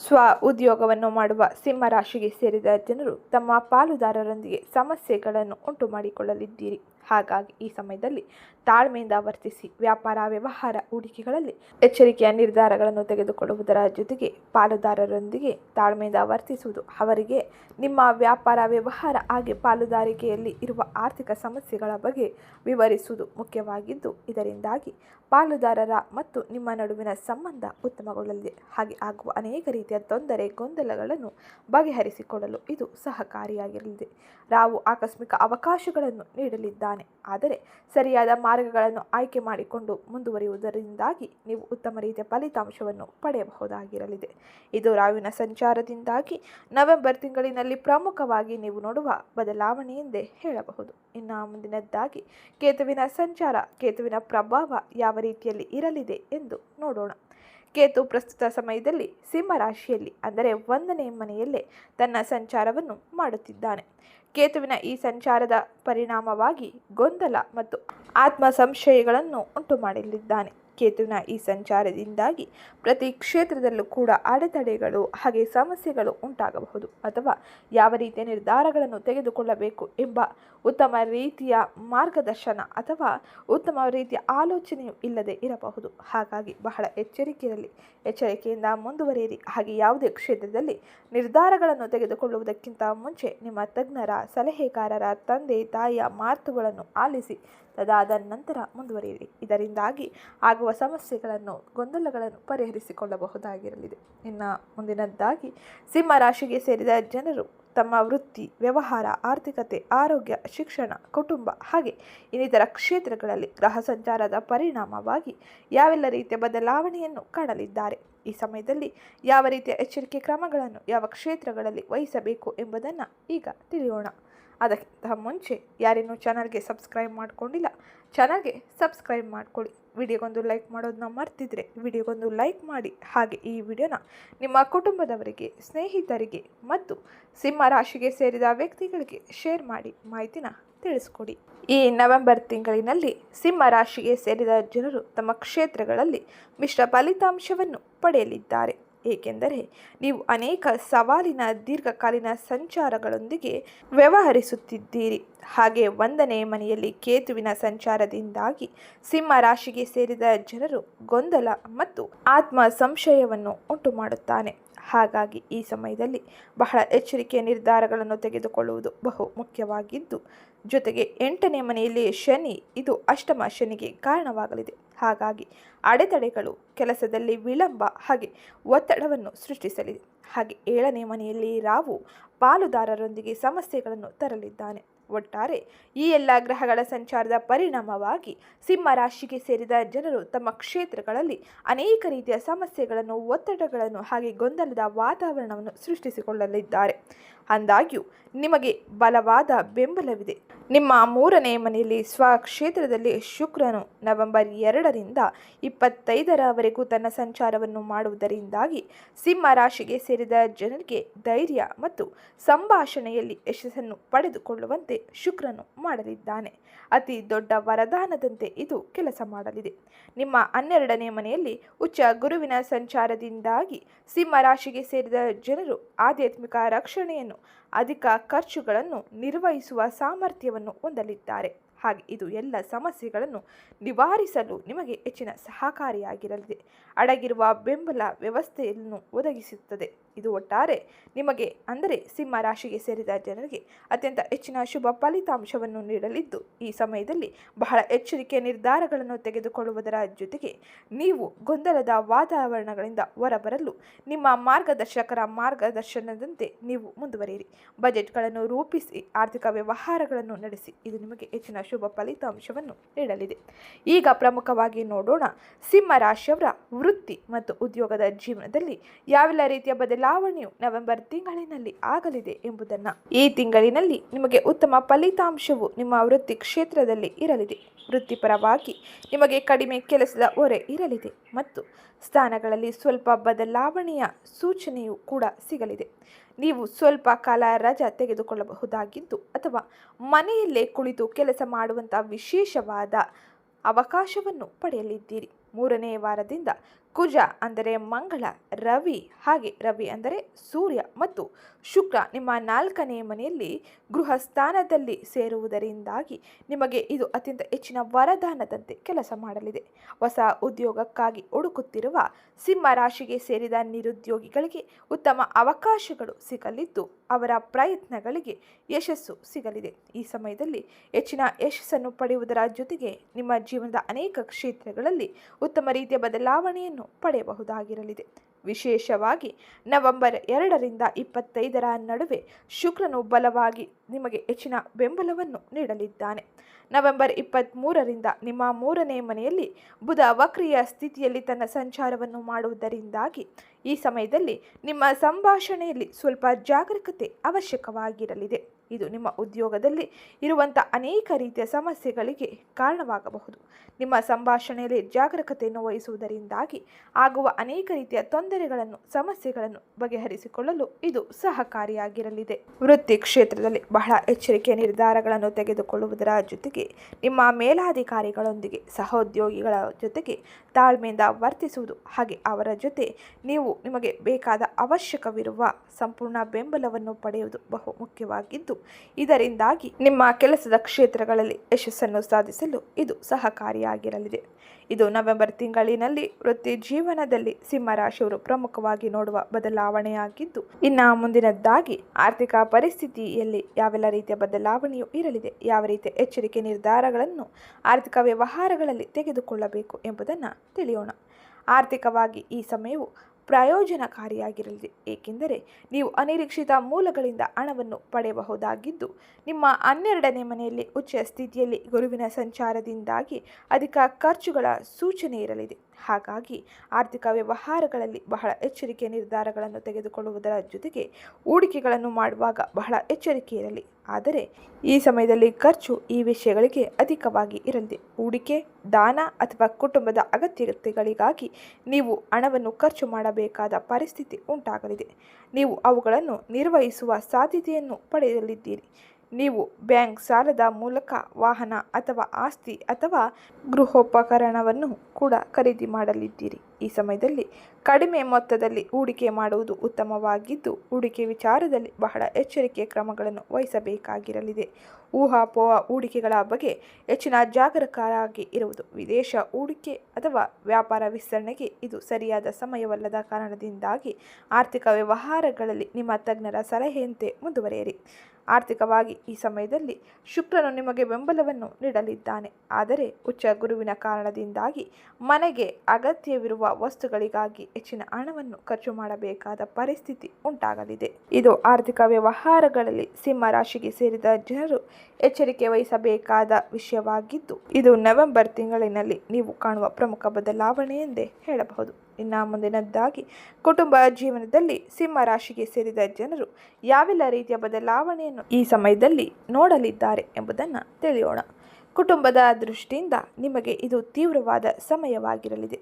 ಸ್ವ ಉದ್ಯೋಗವನ್ನು ಮಾಡುವ ಸಿಂಹ ರಾಶಿಗೆ ಸೇರಿದ ಜನರು ತಮ್ಮ ಪಾಲುದಾರರೊಂದಿಗೆ ಸಮಸ್ಯೆಗಳನ್ನು ಉಂಟು ಮಾಡಿಕೊಳ್ಳಲಿದ್ದೀರಿ ಹಾಗಾಗಿ ಈ ಸಮಯದಲ್ಲಿ ತಾಳ್ಮೆಯಿಂದ ವರ್ತಿಸಿ ವ್ಯಾಪಾರ, ವ್ಯವಹಾರ ಹೂಡಿಕೆಗಳಲ್ಲಿ ಎಚ್ಚರಿಕೆಯ ನಿರ್ಧಾರಗಳನ್ನು ತೆಗೆದುಕೊಳ್ಳುವುದರ ಜೊತೆಗೆ ಪಾಲುದಾರರೊಂದಿಗೆ ತಾಳ್ಮೆಯಿಂದ ವರ್ತಿಸುವುದು ಅವರಿಗೆ ನಿಮ್ಮ ವ್ಯಾಪಾರ, ವ್ಯವಹಾರ ಹಾಗೆ ಪಾಲುದಾರಿಕೆಯಲ್ಲಿ ಇರುವ ಆರ್ಥಿಕ ಸಮಸ್ಯೆಗಳ ಬಗ್ಗೆ ವಿವರಿಸುವುದು ಮುಖ್ಯವಾಗಿದ್ದು, ಇದರಿಂದಾಗಿ ಪಾಲುದಾರರ ಮತ್ತು ನಿಮ್ಮ ನಡುವಿನ ಸಂಬಂಧ ಉತ್ತಮಗೊಳ್ಳಲಿದೆ. ಹಾಗೆ ಆಗುವ ಅನೇಕ ರೀತಿಯ ತೊಂದರೆ, ಗೊಂದಲಗಳನ್ನು ಬಗೆಹರಿಸಿಕೊಳ್ಳಲು ಇದು ಸಹಕಾರಿಯಾಗಿರಲಿದೆ. ರಾವು ಆಕಸ್ಮಿಕ ಅವಕಾಶಗಳನ್ನು ಆದರೆ ಸರಿಯಾದ ಮಾರ್ಗಗಳನ್ನು ಆಯ್ಕೆ ಮಾಡಿಕೊಂಡು ಮುಂದುವರಿಯುವುದರಿಂದಾಗಿ ನೀವು ಉತ್ತಮ ರೀತಿಯ ಫಲಿತಾಂಶವನ್ನು ಪಡೆಯಬಹುದಾಗಿರಲಿದೆ. ಇದು ರಾವಿನ ಸಂಚಾರದಿಂದಾಗಿ ನವೆಂಬರ್ ತಿಂಗಳಿನಲ್ಲಿ ಪ್ರಮುಖವಾಗಿ ನೀವು ನೋಡುವ ಬದಲಾವಣೆ ಎಂದೇ ಹೇಳಬಹುದು. ಇನ್ನು ಮುಂದಿನದ್ದಾಗಿ, ಕೇತುವಿನ ಸಂಚಾರ, ಕೇತುವಿನ ಪ್ರಭಾವ ಯಾವ ರೀತಿಯಲ್ಲಿ ಇರಲಿದೆ ಎಂದು ನೋಡೋಣ. ಕೇತು ಪ್ರಸ್ತುತ ಸಮಯದಲ್ಲಿ ಸಿಂಹ ರಾಶಿಯಲ್ಲಿ, ಅಂದರೆ ಒಂದನೇ ಮನೆಯಲ್ಲೇ ತನ್ನ ಸಂಚಾರವನ್ನು ಮಾಡುತ್ತಿದ್ದಾನೆ. ಕೇತುವಿನ ಈ ಸಂಚಾರದ ಪರಿಣಾಮವಾಗಿ ಗೊಂದಲ ಮತ್ತು ಆತ್ಮ ಸಂಶಯಗಳನ್ನು ಉಂಟು ಮಾಡಲಿದ್ದಾನೆ ಕೇತುವಿನ ಈ ಸಂಚಾರದಿಂದಾಗಿ ಪ್ರತಿ ಕ್ಷೇತ್ರದಲ್ಲೂ ಕೂಡ ಅಡೆತಡೆಗಳು, ಹಾಗೆ ಸಮಸ್ಯೆಗಳು ಉಂಟಾಗಬಹುದು. ಅಥವಾ ಯಾವ ರೀತಿಯ ನಿರ್ಧಾರಗಳನ್ನು ತೆಗೆದುಕೊಳ್ಳಬೇಕು ಎಂಬ ಉತ್ತಮ ರೀತಿಯ ಮಾರ್ಗದರ್ಶನ ಅಥವಾ ಉತ್ತಮ ರೀತಿಯ ಆಲೋಚನೆಯೂ ಇಲ್ಲದೆ ಇರಬಹುದು. ಹಾಗಾಗಿ ಬಹಳ ಎಚ್ಚರಿಕೆಯಲ್ಲಿ, ಎಚ್ಚರಿಕೆಯಿಂದ ಮುಂದುವರಿಯಿರಿ. ಹಾಗೆ ಯಾವುದೇ ಕ್ಷೇತ್ರದಲ್ಲಿ ನಿರ್ಧಾರಗಳನ್ನು ತೆಗೆದುಕೊಳ್ಳುವುದಕ್ಕಿಂತ ಮುಂಚೆ ನಿಮ್ಮ ತಜ್ಞರ, ಸಲಹೆಗಾರರ, ತಂದೆ, ತಾಯಿಯ ಮಾತುಗಳನ್ನು ಆಲಿಸಿ ತದಾದ ನಂತರ ಮುಂದುವರಿಯಿರಿ. ಇದರಿಂದಾಗಿ ಆಗುವ ಸಮಸ್ಯೆಗಳನ್ನು, ಗೊಂದಲಗಳನ್ನು ಪರಿಹರಿಸಿಕೊಳ್ಳಬಹುದಾಗಿರಲಿದೆ. ಇನ್ನು ಮುಂದಿನದ್ದಾಗಿ, ಸಿಂಹ ರಾಶಿಗೆ ಸೇರಿದ ಜನರು ತಮ್ಮ ವೃತ್ತಿ, ವ್ಯವಹಾರ, ಆರ್ಥಿಕತೆ, ಆರೋಗ್ಯ, ಶಿಕ್ಷಣ, ಕುಟುಂಬ ಹಾಗೆ ಇನ್ನಿತರ ಕ್ಷೇತ್ರಗಳಲ್ಲಿ ಗ್ರಹ ಸಂಚಾರದ ಪರಿಣಾಮವಾಗಿ ಯಾವೆಲ್ಲ ರೀತಿಯ ಬದಲಾವಣೆಯನ್ನು ಕಾಣಲಿದ್ದಾರೆ? ಈ ಸಮಯದಲ್ಲಿ ಯಾವ ರೀತಿಯ ಎಚ್ಚರಿಕೆ ಕ್ರಮಗಳನ್ನು ಯಾವ ಕ್ಷೇತ್ರಗಳಲ್ಲಿ ವಹಿಸಬೇಕು ಎಂಬುದನ್ನು ಈಗ ತಿಳಿಯೋಣ. ಅದಕ್ಕಿಂತ ಮುಂಚೆ ಯಾರೇನೂ ಚಾನಲ್ಗೆ ಸಬ್ಸ್ಕ್ರೈಬ್ ಮಾಡ್ಕೊಂಡಿಲ್ಲ, ಚಾನಲ್ಗೆ ಸಬ್ಸ್ಕ್ರೈಬ್ ಮಾಡ್ಕೊಳ್ಳಿ. ವಿಡಿಯೋಗೊಂದು ಲೈಕ್ ಮಾಡೋದನ್ನ ಮರ್ತಿದ್ರೆ ವಿಡಿಯೋಗೊಂದು ಲೈಕ್ ಮಾಡಿ. ಹಾಗೆ ಈ ವಿಡಿಯೋನ ನಿಮ್ಮ ಕುಟುಂಬದವರಿಗೆ, ಸ್ನೇಹಿತರಿಗೆ ಮತ್ತು ಸಿಂಹ ರಾಶಿಗೆ ಸೇರಿದ ವ್ಯಕ್ತಿಗಳಿಗೆ ಶೇರ್ ಮಾಡಿ ಮಾಹಿತಿನ ತಿಳಿಸ್ಕೊಡಿ. ಈ ನವೆಂಬರ್ ತಿಂಗಳಿನಲ್ಲಿ ಸಿಂಹ ರಾಶಿಗೆ ಸೇರಿದ ಜನರು ತಮ್ಮ ಕ್ಷೇತ್ರಗಳಲ್ಲಿ ಮಿಶ್ರ ಫಲಿತಾಂಶವನ್ನು ಪಡೆಯಲಿದ್ದಾರೆ. ಏಕೆಂದರೆ ನೀವು ಅನೇಕ ಸವಾಲಿನ ದೀರ್ಘಕಾಲೀನ ಸಂಚಾರಗಳೊಂದಿಗೆ ವ್ಯವಹರಿಸುತ್ತಿದ್ದೀರಿ. ಹಾಗೆ ಒಂದನೇ ಮನೆಯಲ್ಲಿ ಕೇತುವಿನ ಸಂಚಾರದಿಂದಾಗಿ ಸಿಂಹ ರಾಶಿಗೆ ಸೇರಿದ ಜನರು ಗೊಂದಲ ಮತ್ತು ಆತ್ಮ ಸಂಶಯವನ್ನು ಉಂಟು ಮಾಡುತ್ತಾನೆ ಹಾಗಾಗಿ ಈ ಸಮಯದಲ್ಲಿ ಬಹಳ ಎಚ್ಚರಿಕೆಯ ನಿರ್ಧಾರಗಳನ್ನು ತೆಗೆದುಕೊಳ್ಳುವುದು ಬಹು ಮುಖ್ಯವಾಗಿದ್ದು, ಜೊತೆಗೆ ಎಂಟನೇ ಮನೆಯಲ್ಲಿ ಶನಿ, ಇದು ಅಷ್ಟಮ ಶನಿಗೆ ಕಾರಣವಾಗಲಿದೆ. ಹಾಗಾಗಿ ಅಡೆತಡೆಗಳು ಕೆಲಸದಲ್ಲಿ ವಿಳಂಬ ಹಾಗೆ ಒತ್ತಡವನ್ನು ಸೃಷ್ಟಿಸಲಿದೆ. ಹಾಗೆ ಏಳನೇ ಮನೆಯಲ್ಲಿ ರಾವು ಪಾಲುದಾರರೊಂದಿಗೆ ಸಮಸ್ಯೆಗಳನ್ನು ತರಲಿದ್ದಾನೆ. ಒಟ್ಟಾರೆ ಈ ಎಲ್ಲ ಗ್ರಹಗಳ ಸಂಚಾರದ ಪರಿಣಾಮವಾಗಿ ಸಿಂಹ ರಾಶಿಗೆ ಸೇರಿದ ಜನರು ತಮ್ಮ ಕ್ಷೇತ್ರಗಳಲ್ಲಿ ಅನೇಕ ರೀತಿಯ ಸಮಸ್ಯೆಗಳನ್ನು, ಒತ್ತಡಗಳನ್ನು ಹಾಗೆ ಗೊಂದಲದ ವಾತಾವರಣವನ್ನು ಸೃಷ್ಟಿಸಿಕೊಳ್ಳಲಿದ್ದಾರೆ. ಅಂದಾಗ್ಯೂ ನಿಮಗೆ ಬಲವಾದ ಬೆಂಬಲವಿದೆ. ನಿಮ್ಮ ಮೂರನೇ ಮನೆಯಲ್ಲಿ ಸ್ವಕ್ಷೇತ್ರದಲ್ಲಿ ಶುಕ್ರನು ನವೆಂಬರ್ ಎರಡರಿಂದ ಇಪ್ಪತ್ತೈದರವರೆಗೂ ತನ್ನ ಸಂಚಾರವನ್ನು ಮಾಡುವುದರಿಂದಾಗಿ ಸಿಂಹ ರಾಶಿಗೆ ಸೇರಿದ ಜನರಿಗೆ ಧೈರ್ಯ ಮತ್ತು ಸಂಭಾಷಣೆಯಲ್ಲಿ ಯಶಸ್ಸನ್ನು ಪಡೆದುಕೊಳ್ಳುವಂತೆ ಶುಕ್ರನು ಮಾಡಲಿದ್ದಾನೆ. ಅತಿ ದೊಡ್ಡ ವರದಾನದಂತೆ ಇದು ಕೆಲಸ ಮಾಡಲಿದೆ. ನಿಮ್ಮ ಹನ್ನೆರಡನೇ ಮನೆಯಲ್ಲಿ ಉಚ್ಚ ಗುರುವಿನ ಸಂಚಾರದಿಂದಾಗಿ ಸಿಂಹ ರಾಶಿಗೆ ಸೇರಿದ ಜನರು ಆಧ್ಯಾತ್ಮಿಕ ರಕ್ಷಣೆಯನ್ನು ಅಧಿಕ ಖರ್ಚುಗಳನ್ನು ನಿರ್ವಹಿಸುವ ಸಾಮರ್ಥ್ಯವನ್ನು ಹೊಂದಲಿದ್ದಾರೆ. ಹಾಗೆ ಇದು ಎಲ್ಲ ಸಮಸ್ಯೆಗಳನ್ನು ನಿವಾರಿಸಲು ನಿಮಗೆ ಹೆಚ್ಚಿನ ಸಹಕಾರಿಯಾಗಿರಲಿದೆ. ಅಡಗಿರುವ ಬೆಂಬಲ ವ್ಯವಸ್ಥೆಯನ್ನು ಒದಗಿಸುತ್ತದೆ. ಇದು ಒಟ್ಟಾರೆ ನಿಮಗೆ, ಅಂದರೆ ಸಿಂಹ ರಾಶಿಗೆ ಸೇರಿದ ಜನರಿಗೆ ಅತ್ಯಂತ ಹೆಚ್ಚಿನ ಶುಭ ಫಲಿತಾಂಶವನ್ನು ನೀಡಲಿದ್ದು, ಈ ಸಮಯದಲ್ಲಿ ಬಹಳ ಎಚ್ಚರಿಕೆ ನಿರ್ಧಾರಗಳನ್ನು ತೆಗೆದುಕೊಳ್ಳುವುದರ ಜೊತೆಗೆ ನೀವು ಗೊಂದಲದ ವಾತಾವರಣಗಳಿಂದ ಹೊರಬರಲು ನಿಮ್ಮ ಮಾರ್ಗದರ್ಶಕರ ಮಾರ್ಗದರ್ಶನದಂತೆ ನೀವು ಮುಂದುವರಿಯಿರಿ. ಬಜೆಟ್ಗಳನ್ನು ರೂಪಿಸಿ, ಆರ್ಥಿಕ ವ್ಯವಹಾರಗಳನ್ನು ನಡೆಸಿ, ಇದು ನಿಮಗೆ ಹೆಚ್ಚಿನ ಶುಭ ಫಲಿತಾಂಶವನ್ನು ನೀಡಲಿದೆ. ಈಗ ಪ್ರಮುಖವಾಗಿ ನೋಡೋಣ, ಸಿಂಹ ರಾಶಿಯವರ ವೃತ್ತಿ ಮತ್ತು ಉದ್ಯೋಗದ ಜೀವನದಲ್ಲಿ ಯಾವೆಲ್ಲ ರೀತಿಯ ಬದಲಾವಣೆಯು ನವೆಂಬರ್ ತಿಂಗಳಿನಲ್ಲಿ ಆಗಲಿದೆ ಎಂಬುದನ್ನು ಈ ತಿಂಗಳಿನಲ್ಲಿ ನಿಮಗೆ ಉತ್ತಮ ಫಲಿತಾಂಶವು ನಿಮ್ಮ ವೃತ್ತಿ ಕ್ಷೇತ್ರದಲ್ಲಿ ಇರಲಿದೆ. ವೃತ್ತಿಪರವಾಗಿ ನಿಮಗೆ ಕಡಿಮೆ ಕೆಲಸದ ಹೊರೆ ಇರಲಿದೆ ಮತ್ತು ಸ್ಥಾನಗಳಲ್ಲಿ ಸ್ವಲ್ಪ ಬದಲಾವಣೆಯ ಸೂಚನೆಯೂ ಕೂಡ ಸಿಗಲಿದೆ. ನೀವು ಸ್ವಲ್ಪ ಕಾಲ ರಜಾ ತೆಗೆದುಕೊಳ್ಳಬಹುದಾಗಿದ್ದು ಅಥವಾ ಮನೆಯಲ್ಲೇ ಕುಳಿತು ಕೆಲಸ ಮಾಡುವಂಥ ವಿಶೇಷವಾದ ಅವಕಾಶವನ್ನು ಪಡೆಯಲಿದ್ದೀರಿ. ಮೂರನೇ ವಾರದಿಂದ ಕುಜ ಅಂದರೆ ಮಂಗಳ, ರವಿ, ಹಾಗೆ ರವಿ ಅಂದರೆ ಸೂರ್ಯ ಮತ್ತು ಶುಕ್ರ ನಿಮ್ಮ ನಾಲ್ಕನೇ ಮನೆಯಲ್ಲಿ ಗೃಹ ಸ್ಥಾನದಲ್ಲಿ ಸೇರುವುದರಿಂದಾಗಿ ನಿಮಗೆ ಇದು ಅತ್ಯಂತ ಹೆಚ್ಚಿನ ವರದಾನದಂತೆ ಕೆಲಸ ಮಾಡಲಿದೆ. ಹೊಸ ಉದ್ಯೋಗಕ್ಕಾಗಿ ಹುಡುಕುತ್ತಿರುವ ಸಿಂಹ ರಾಶಿಗೆ ಸೇರಿದ ನಿರುದ್ಯೋಗಿಗಳಿಗೆ ಉತ್ತಮ ಅವಕಾಶಗಳು ಸಿಗಲಿದ್ದು, ಅವರ ಪ್ರಯತ್ನಗಳಿಗೆ ಯಶಸ್ಸು ಸಿಗಲಿದೆ. ಈ ಸಮಯದಲ್ಲಿ ಹೆಚ್ಚಿನ ಯಶಸ್ಸನ್ನು ಪಡೆಯುವುದರ ಜೊತೆಗೆ ನಿಮ್ಮ ಜೀವನದ ಅನೇಕ ಕ್ಷೇತ್ರಗಳಲ್ಲಿ ಉತ್ತಮ ರೀತಿಯ ಬದಲಾವಣೆಯನ್ನು ಪಡೆಯಬಹುದಾಗಿರಲಿದೆ. ವಿಶೇಷವಾಗಿ ನವೆಂಬರ್ ಎರಡರಿಂದ ಇಪ್ಪತ್ತೈದರ ನಡುವೆ ಶುಕ್ರನು ಬಲವಾಗಿ ನಿಮಗೆ ಹೆಚ್ಚಿನ ಬೆಂಬಲವನ್ನು ನೀಡಲಿದ್ದಾನೆ. ನವೆಂಬರ್ ಇಪ್ಪತ್ತ್ಮೂರರಿಂದ ನಿಮ್ಮ ಮೂರನೇ ಮನೆಯಲ್ಲಿ ಬುಧ ವಕ್ರಿಯ ಸ್ಥಿತಿಯಲ್ಲಿ ತನ್ನ ಸಂಚಾರವನ್ನು ಮಾಡುವುದರಿಂದಾಗಿ ಈ ಸಮಯದಲ್ಲಿ ನಿಮ್ಮ ಸಂಭಾಷಣೆಯಲ್ಲಿ ಸ್ವಲ್ಪ ಜಾಗರೂಕತೆ ಅವಶ್ಯಕವಾಗಿರಲಿದೆ. ಇದು ನಿಮ್ಮ ಉದ್ಯೋಗದಲ್ಲಿ ಇರುವಂಥ ಅನೇಕ ರೀತಿಯ ಸಮಸ್ಯೆಗಳಿಗೆ ಕಾರಣವಾಗಬಹುದು. ನಿಮ್ಮ ಸಂಭಾಷಣೆಯಲ್ಲಿ ಜಾಗರೂಕತೆಯನ್ನು ವಹಿಸುವುದರಿಂದಾಗಿ ಆಗುವ ಅನೇಕ ರೀತಿಯ ತೊಂದರೆಗಳನ್ನು, ಸಮಸ್ಯೆಗಳನ್ನು ಬಗೆಹರಿಸಿಕೊಳ್ಳಲು ಇದು ಸಹಕಾರಿಯಾಗಿರಲಿದೆ. ವೃತ್ತಿ ಕ್ಷೇತ್ರದಲ್ಲಿ ಬಹಳ ಎಚ್ಚರಿಕೆಯ ನಿರ್ಧಾರಗಳನ್ನು ತೆಗೆದುಕೊಳ್ಳುವುದರ ಜೊತೆಗೆ ನಿಮ್ಮ ಮೇಲಾಧಿಕಾರಿಗಳೊಂದಿಗೆ ಸಹೋದ್ಯೋಗಿಗಳ ಜೊತೆಗೆ ತಾಳ್ಮೆಯಿಂದ ವರ್ತಿಸುವುದು ಹಾಗೆ ಅವರ ಜೊತೆ ನೀವು ನಿಮಗೆ ಬೇಕಾದ ಅವಶ್ಯಕವಿರುವ ಸಂಪೂರ್ಣ ಬೆಂಬಲವನ್ನು ಪಡೆಯುವುದು ಬಹು ಮುಖ್ಯವಾಗಿದ್ದು ಇದರಿಂದಾಗಿ ನಿಮ್ಮ ಕೆಲಸದ ಕ್ಷೇತ್ರಗಳಲ್ಲಿ ಯಶಸ್ಸನ್ನು ಸಾಧಿಸಲು ಇದು ಸಹಕಾರಿಯಾಗಿರಲಿದೆ. ಇದು ನವೆಂಬರ್ ತಿಂಗಳಿನಲ್ಲಿ ವೃತ್ತಿ ಜೀವನದಲ್ಲಿ ಸಿಂಹರಾಶಿಯವರು ಪ್ರಮುಖವಾಗಿ ನೋಡುವ ಬದಲಾವಣೆಯಾಗಿದ್ದು, ಇನ್ನು ಮುಂದಿನದ್ದಾಗಿ ಆರ್ಥಿಕ ಪರಿಸ್ಥಿತಿಯಲ್ಲಿ ಯಾವೆಲ್ಲ ರೀತಿಯ ಬದಲಾವಣೆಯೂ ಇರಲಿದೆ, ಯಾವ ರೀತಿಯ ಎಚ್ಚರಿಕೆ ನಿರ್ಧಾರಗಳನ್ನು ಆರ್ಥಿಕ ವ್ಯವಹಾರಗಳಲ್ಲಿ ತೆಗೆದುಕೊಳ್ಳಬೇಕು ಎಂಬುದನ್ನು ತಿಳಿಯೋಣ. ಆರ್ಥಿಕವಾಗಿ ಈ ಸಮಯವು ಪ್ರಯೋಜನಕಾರಿಯಾಗಿರಲಿದೆ ಏಕೆಂದರೆ ನೀವು ಅನಿರೀಕ್ಷಿತ ಮೂಲಗಳಿಂದ ಹಣವನ್ನು ಪಡೆಯಬಹುದಾಗಿದ್ದು, ನಿಮ್ಮ ಹನ್ನೆರಡನೇ ಮನೆಯಲ್ಲಿ ಉಚ್ಚ ಸ್ಥಿತಿಯಲ್ಲಿ ಗುರುವಿನ ಸಂಚಾರದಿಂದಾಗಿ ಅಧಿಕ ಖರ್ಚುಗಳ ಸೂಚನೆ ಇರಲಿದೆ. ಹಾಗಾಗಿ ಆರ್ಥಿಕ ವ್ಯವಹಾರಗಳಲ್ಲಿ ಬಹಳ ಎಚ್ಚರಿಕೆ ನಿರ್ಧಾರಗಳನ್ನು ತೆಗೆದುಕೊಳ್ಳುವುದರ ಜೊತೆಗೆ ಹೂಡಿಕೆಗಳನ್ನು ಮಾಡುವಾಗ ಬಹಳ ಎಚ್ಚರಿಕೆ ಇರಲಿ. ಆದರೆ ಈ ಸಮಯದಲ್ಲಿ ಖರ್ಚು ಈ ವಿಷಯಗಳಿಗೆ ಅಧಿಕವಾಗಿ ಇರಲಿದೆ ಹೂಡಿಕೆ, ದಾನ ಅಥವಾ ಕುಟುಂಬದ ಅಗತ್ಯತೆಗಳಿಗಾಗಿ ನೀವು ಹಣವನ್ನು ಖರ್ಚು ಮಾಡಬೇಕಾದ ಪರಿಸ್ಥಿತಿ ಉಂಟಾಗಲಿದೆ. ನೀವು ಅವುಗಳನ್ನು ನಿರ್ವಹಿಸುವ ಸಾಧ್ಯತೆಯನ್ನು ಪಡೆಯಲಿದ್ದೀರಿ. ನೀವು ಬ್ಯಾಂಕ್ ಸಾಲದ ಮೂಲಕ ವಾಹನ ಅಥವಾ ಆಸ್ತಿ ಅಥವಾ ಗೃಹೋಪಕರಣವನ್ನು ಕೂಡ ಖರೀದಿ ಮಾಡಲಿದ್ದೀರಿ. ಈ ಸಮಯದಲ್ಲಿ ಕಡಿಮೆ ಮೊತ್ತದಲ್ಲಿ ಹೂಡಿಕೆ ಮಾಡುವುದು ಉತ್ತಮವಾಗಿದ್ದು, ಹೂಡಿಕೆ ವಿಚಾರದಲ್ಲಿ ಬಹಳ ಎಚ್ಚರಿಕೆ ಕ್ರಮಗಳನ್ನು ವಹಿಸಬೇಕಾಗಿರಲಿದೆ. ಊಹಾಪೋಹ ಹೂಡಿಕೆಗಳ ಬಗ್ಗೆ ಹೆಚ್ಚಿನ ಜಾಗರೂಕರಾಗಿ ಇರುವುದು ವಿದೇಶ ಹೂಡಿಕೆ ಅಥವಾ ವ್ಯಾಪಾರ ವಿಸ್ತರಣೆಗೆ ಇದು ಸರಿಯಾದ ಸಮಯವಲ್ಲದ ಕಾರಣದಿಂದಾಗಿ ಆರ್ಥಿಕ ವ್ಯವಹಾರಗಳಲ್ಲಿ ನಿಮ್ಮ ತಜ್ಞರ ಸಲಹೆಯಂತೆ ಮುಂದುವರೆಯಿರಿ. ಆರ್ಥಿಕವಾಗಿ ಈ ಸಮಯದಲ್ಲಿ ಶುಕ್ರನು ನಿಮಗೆ ಬೆಂಬಲವನ್ನು ನೀಡಲಿದ್ದಾನೆ. ಆದರೆ ಉಚ್ಚ ಗುರುವಿನ ಕಾರಣದಿಂದಾಗಿ ಮನೆಗೆ ಅಗತ್ಯವಿರುವ ಕೊಳ್ಳುವ ವಸ್ತುಗಳಿಗಾಗಿ ಹೆಚ್ಚಿನ ಹಣವನ್ನು ಖರ್ಚು ಮಾಡಬೇಕಾದ ಪರಿಸ್ಥಿತಿ ಉಂಟಾಗಲಿದೆ. ಇದು ಆರ್ಥಿಕ ವ್ಯವಹಾರಗಳಲ್ಲಿ ಸಿಂಹ ರಾಶಿಗೆ ಸೇರಿದ ಜನರು ಎಚ್ಚರಿಕೆ ವಹಿಸಬೇಕಾದ ವಿಷಯವಾಗಿದ್ದು, ಇದು ನವೆಂಬರ್ ತಿಂಗಳಿನಲ್ಲಿ ನೀವು ಕಾಣುವ ಪ್ರಮುಖ ಬದಲಾವಣೆ ಎಂದೇ ಹೇಳಬಹುದು. ಇನ್ನು ಮುಂದಿನದ್ದಾಗಿ ಕುಟುಂಬ ಜೀವನದಲ್ಲಿ ಸಿಂಹ ರಾಶಿಗೆ ಸೇರಿದ ಜನರು ಯಾವೆಲ್ಲ ರೀತಿಯ ಬದಲಾವಣೆಯನ್ನು ಈ ಸಮಯದಲ್ಲಿ ನೋಡಲಿದ್ದಾರೆ ಎಂಬುದನ್ನು ತಿಳಿಯೋಣ. ಕುಟುಂಬದ ದೃಷ್ಟಿಯಿಂದ ನಿಮಗೆ ಇದು ತೀವ್ರವಾದ ಸಮಯವಾಗಿರಲಿದೆ.